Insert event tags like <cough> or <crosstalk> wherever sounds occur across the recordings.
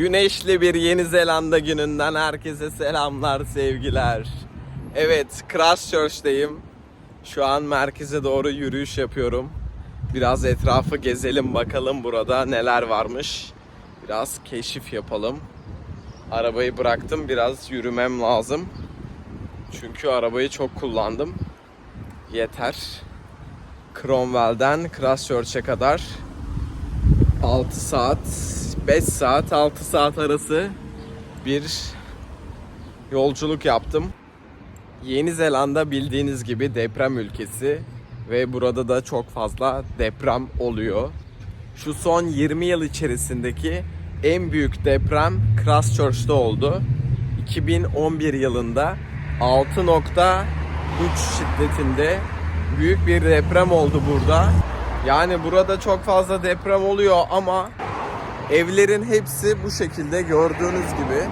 Güneşli bir Yeni Zelanda gününden herkese selamlar, sevgiler. Evet, Christchurch'teyim. Şu an merkeze doğru yürüyüş yapıyorum. Biraz etrafı gezelim bakalım burada neler varmış. Biraz keşif yapalım. Arabayı bıraktım, biraz yürümem lazım. Çünkü arabayı çok kullandım. Yeter. Cromwell'den Christchurch'e kadar 6 saat, 5 saat, 6 saat arası bir yolculuk yaptım. Yeni Zelanda bildiğiniz gibi deprem ülkesi ve burada da çok fazla deprem oluyor. Şu son 20 yıl içerisindeki en büyük deprem Christchurch'ta oldu. 2011 yılında 6.3 şiddetinde büyük bir deprem oldu burada. Yani burada çok fazla deprem oluyor ama evlerin hepsi bu şekilde gördüğünüz gibi.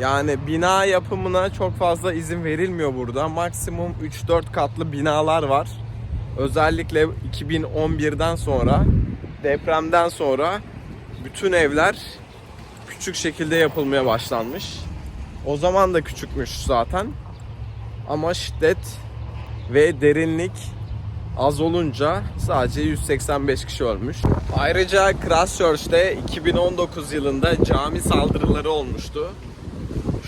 Yani bina yapımına çok fazla izin verilmiyor burada. Maksimum 3-4 katlı binalar var. Özellikle 2011'den sonra depremden sonra bütün evler küçük şekilde yapılmaya başlanmış. O zaman da küçükmüş zaten. Ama şiddet ve derinlik az olunca sadece 185 kişi ölmüş. Ayrıca Christchurch'te 2019 yılında cami saldırıları olmuştu.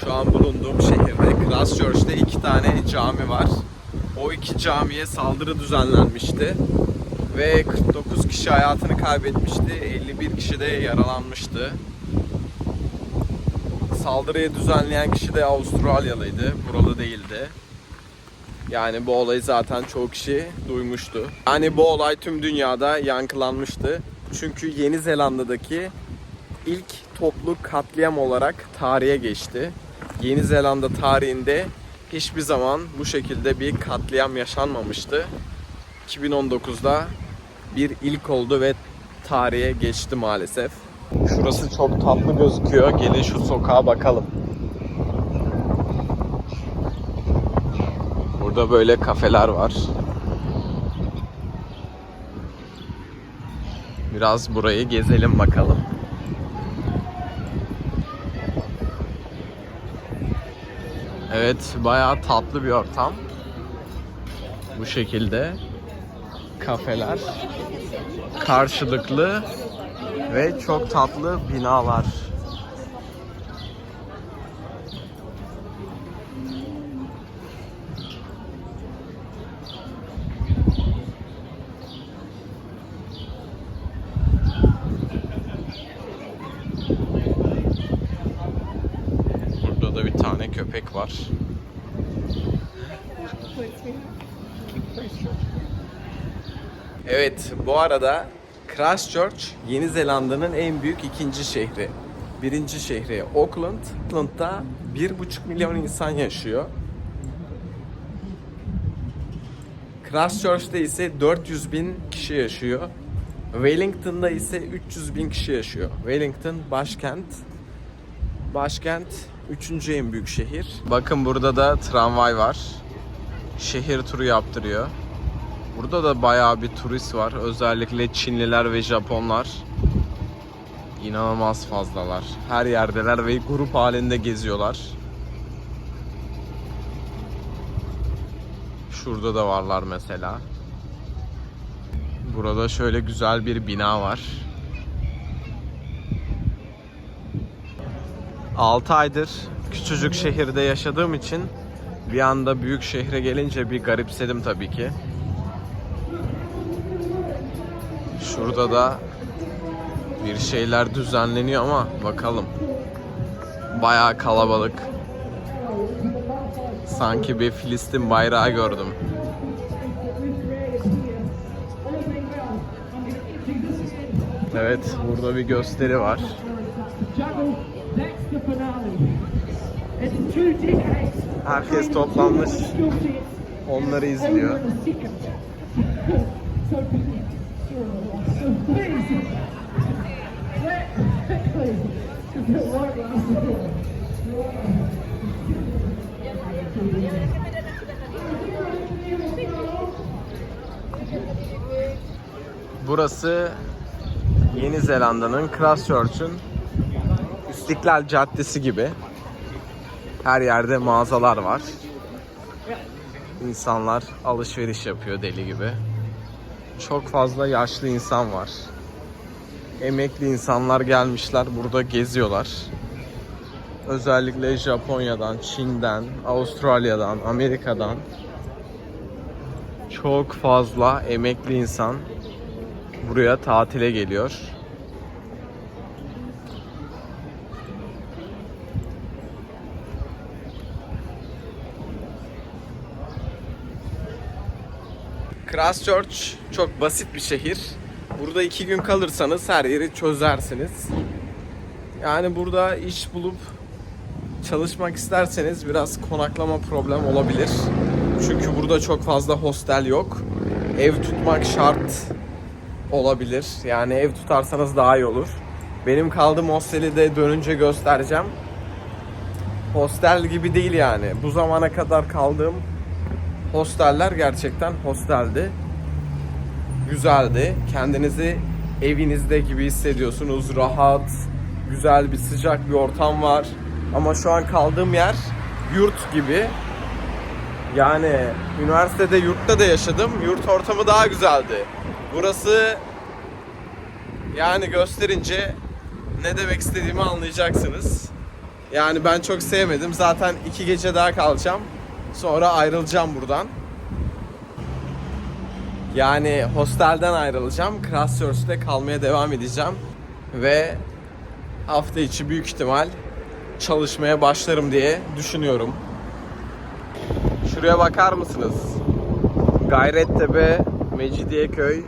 Şu an bulunduğum şehirde Christchurch'te iki tane cami var. O iki camiye saldırı düzenlenmişti. Ve 49 kişi hayatını kaybetmişti. 51 kişi de yaralanmıştı. Saldırıyı düzenleyen kişi de Avustralyalıydı. Buralı değildi. Yani bu olayı zaten çoğu kişi duymuştu. Yani bu olay tüm dünyada yankılanmıştı. Çünkü Yeni Zelanda'daki ilk toplu katliam olarak tarihe geçti. Yeni Zelanda tarihinde hiçbir zaman bu şekilde bir katliam yaşanmamıştı. 2019'da bir ilk oldu ve tarihe geçti maalesef. Şurası çok tatlı gözüküyor. Gelin şu sokağa bakalım. Burada böyle kafeler var. Biraz burayı gezelim bakalım. Evet, bayağı tatlı bir ortam. Bu şekilde kafeler karşılıklı ve çok tatlı binalar. Burada da bir tane köpek var. Evet, bu arada Christchurch Yeni Zelanda'nın en büyük ikinci şehri. Birinci şehri Auckland. Auckland'da 1,5 milyon insan yaşıyor. Christchurch'ta ise 400 bin kişi yaşıyor. Wellington'da ise 300 bin kişi yaşıyor. Wellington başkent. Başkent üçüncü en büyük şehir. Bakın burada da tramvay var. Şehir turu yaptırıyor. Burada da bayağı bir turist var. Özellikle Çinliler ve Japonlar. İnanılmaz fazlalar. Her yerdeler ve grup halinde geziyorlar. Şurada da varlar mesela. Burada şöyle güzel bir bina var. 6 aydır küçücük şehirde yaşadığım için bir anda büyük şehre gelince bir garipsedim tabii ki. Şurada da bir şeyler düzenleniyor ama bakalım. Bayağı kalabalık. Sanki bir Filistin bayrağı gördüm. Evet, burada bir gösteri var. Herkes toplanmış. Onları izliyor. Burası Yeni Zelanda'nın Christchurch'un İstiklal Caddesi gibi her yerde mağazalar var. İnsanlar alışveriş yapıyor deli gibi. Çok fazla yaşlı insan var. Emekli insanlar gelmişler burada geziyorlar. Özellikle Japonya'dan, Çin'den, Avustralya'dan, Amerika'dan çok fazla emekli insan buraya tatile geliyor. Christchurch çok basit bir şehir. Burada iki gün kalırsanız her yeri çözersiniz. Yani burada iş bulup çalışmak isterseniz biraz konaklama problem olabilir. Çünkü burada çok fazla hostel yok. Ev tutmak şart olabilir. Yani ev tutarsanız daha iyi olur. Benim kaldığım hosteli de dönünce göstereceğim. Hostel gibi değil yani. Bu zamana kadar kaldığım hosteller gerçekten hosteldi. Güzeldi. Kendinizi evinizde gibi hissediyorsunuz. Rahat, güzel bir sıcak bir ortam var. Ama şu an kaldığım yer yurt gibi. Yani üniversitede yurtta da yaşadım. Yurt ortamı daha güzeldi. Burası yani gösterince ne demek istediğimi anlayacaksınız. Yani ben çok sevmedim. Zaten iki gece daha kalacağım. Sonra ayrılacağım buradan. Yani hostelden ayrılacağım. Christchurch'te kalmaya devam edeceğim. Ve hafta içi büyük ihtimal çalışmaya başlarım diye düşünüyorum. Şuraya bakar mısınız? Gayrettepe, Mecidiyeköy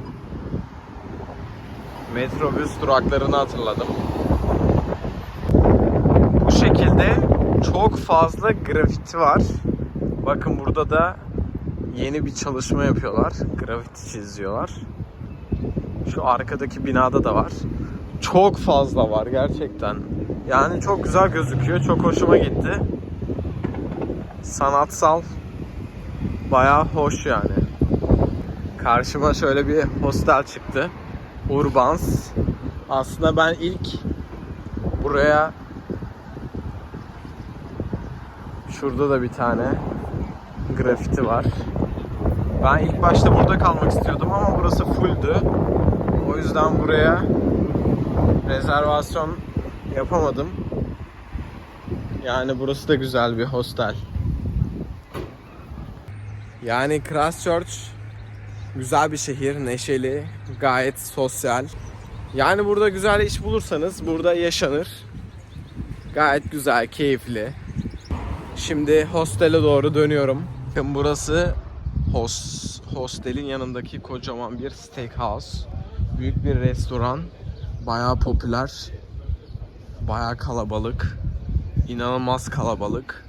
metrobüs duraklarını hatırladım. Bu şekilde çok fazla grafiti var. Bakın burada da yeni bir çalışma yapıyorlar. Grafiti çiziyorlar. Şu arkadaki binada da var. Çok fazla var gerçekten. Yani çok güzel gözüküyor. Çok hoşuma gitti. Sanatsal bayağı hoş yani. Karşıma şöyle bir hostel çıktı. Urbans. Aslında ben ilk buraya şurada da bir tane grafiti var. Ben ilk başta burada kalmak istiyordum ama burası fulldü. O yüzden buraya rezervasyon yapamadım. Yani burası da güzel bir hostel. Yani Christchurch güzel bir şehir, neşeli, gayet sosyal. Yani burada güzel iş bulursanız burada yaşanır. Gayet güzel, keyifli. Şimdi hostele doğru dönüyorum. Bakın burası hos, hostelin yanındaki kocaman bir steakhouse. Büyük bir restoran. Bayağı popüler. Bayağı kalabalık. İnanılmaz kalabalık.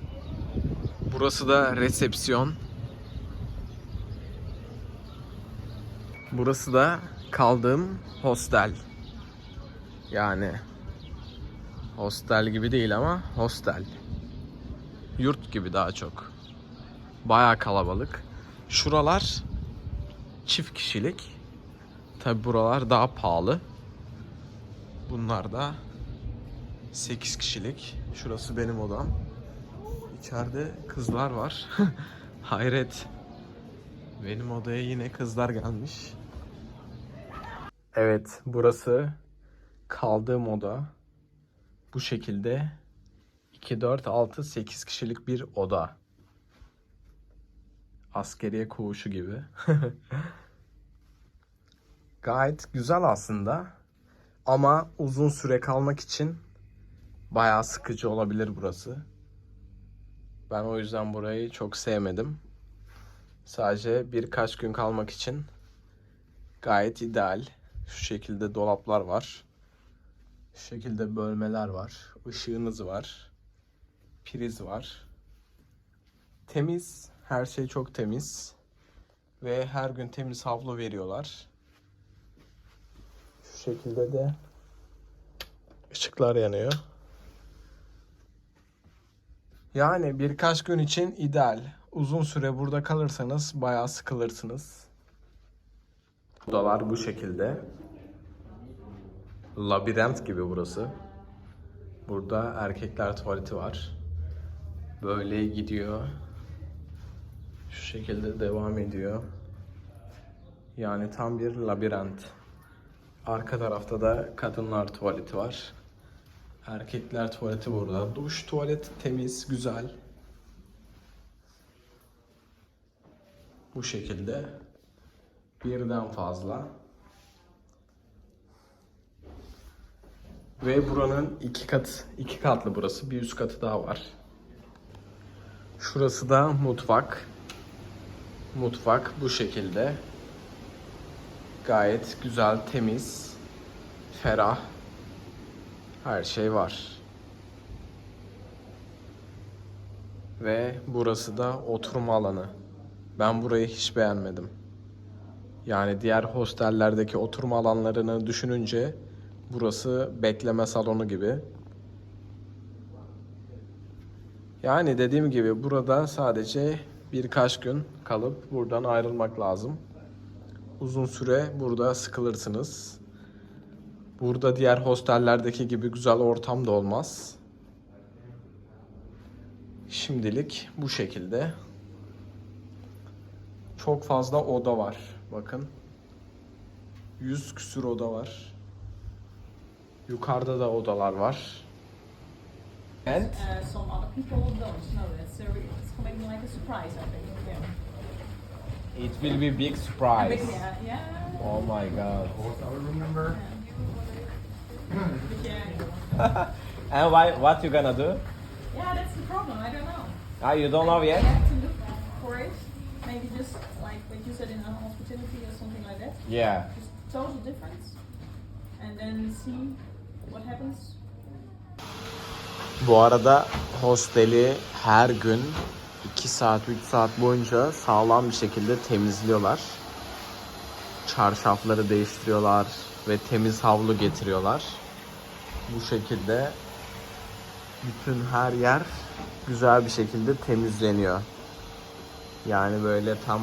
Burası da resepsiyon. Burası da kaldığım hostel. Yani hostel gibi değil ama hostel. Yurt gibi daha çok. Bayağı kalabalık. Şuralar çift kişilik. Tabi buralar daha pahalı. Bunlar da 8 kişilik. Şurası benim odam. İçeride kızlar var. <laughs> Hayret. Benim odaya yine kızlar gelmiş. Evet, burası kaldığım oda. Bu şekilde 2, 4, 6, 8 kişilik bir oda. Askeriye koğuşu gibi. <laughs> Gayet güzel aslında. Ama uzun süre kalmak için bayağı sıkıcı olabilir burası. Ben o yüzden burayı çok sevmedim. Sadece birkaç gün kalmak için gayet ideal. Şu şekilde dolaplar var. Şu şekilde bölmeler var. Işığınız var. Priz var. Temiz. Her şey çok temiz. Ve her gün temiz havlu veriyorlar. Şu şekilde de ışıklar yanıyor. Yani birkaç gün için ideal. Uzun süre burada kalırsanız bayağı sıkılırsınız. Odalar bu şekilde. labirent gibi burası. Burada erkekler tuvaleti var. Böyle gidiyor. Şu şekilde devam ediyor. Yani tam bir labirent. Arka tarafta da kadınlar tuvaleti var. Erkekler tuvaleti burada. Duş, tuvalet temiz, güzel. Bu şekilde birden fazla. Ve buranın iki kat, iki katlı burası. Bir üst katı daha var. Şurası da mutfak. Mutfak bu şekilde. Gayet güzel, temiz, ferah. Her şey var. Ve burası da oturma alanı. Ben burayı hiç beğenmedim. Yani diğer hostellerdeki oturma alanlarını düşününce burası bekleme salonu gibi. Yani dediğim gibi burada sadece birkaç gün kalıp buradan ayrılmak lazım. Uzun süre burada sıkılırsınız. Burada diğer hostellerdeki gibi güzel ortam da olmaz. Şimdilik bu şekilde. Çok fazla oda var. Bakın. 100 küsür oda var. Yukarıda da odalar var. And Uh, so it's coming like a surprise, I think. Yeah. it will be big But surprise. yeah, yeah. Oh my god. But yeah, <laughs> And why what you gonna do? yeah, that's the problem. I don't know. Ah, you don't know I yet? have to look for it. Maybe just like what you said in a hospitality or something like that. Yeah. Just total difference, and then see what happens. Bu arada hosteli her gün 2 saat 3 saat boyunca sağlam bir şekilde temizliyorlar. Çarşafları değiştiriyorlar ve temiz havlu getiriyorlar. Bu şekilde bütün her yer güzel bir şekilde temizleniyor. Yani böyle tam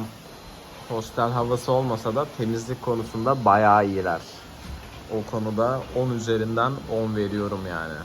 hostel havası olmasa da temizlik konusunda bayağı iyiler. O konuda 10 üzerinden 10 veriyorum yani.